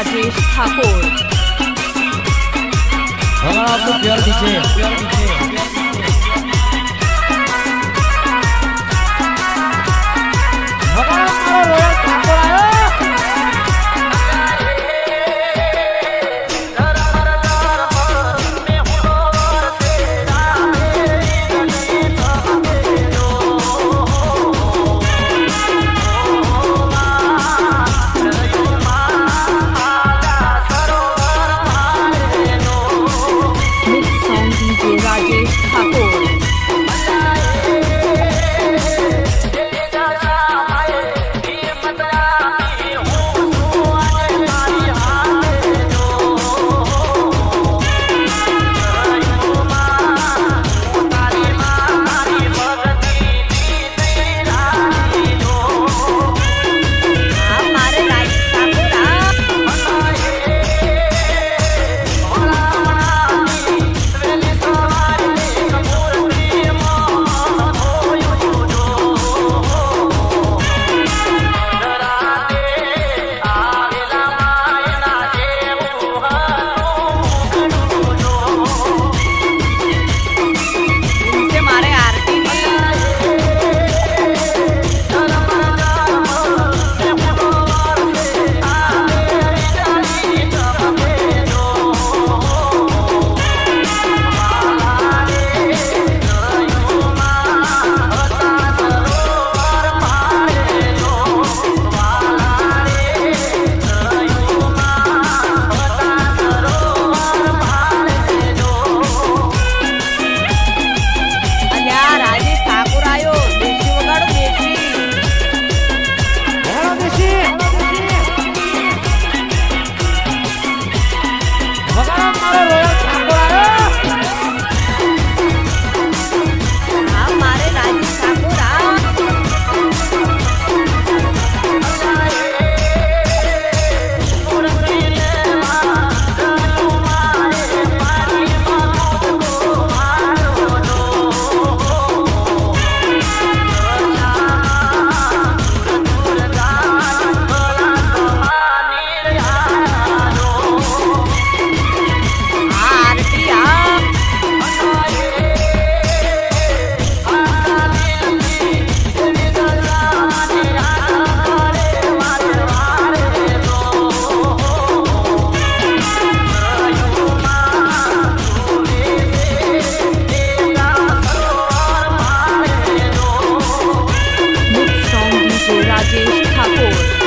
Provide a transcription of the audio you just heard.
રાજેશ ઠાકોર. હમણાં તો પ્યારથી છે. પ્યારથી છે. i'm couple.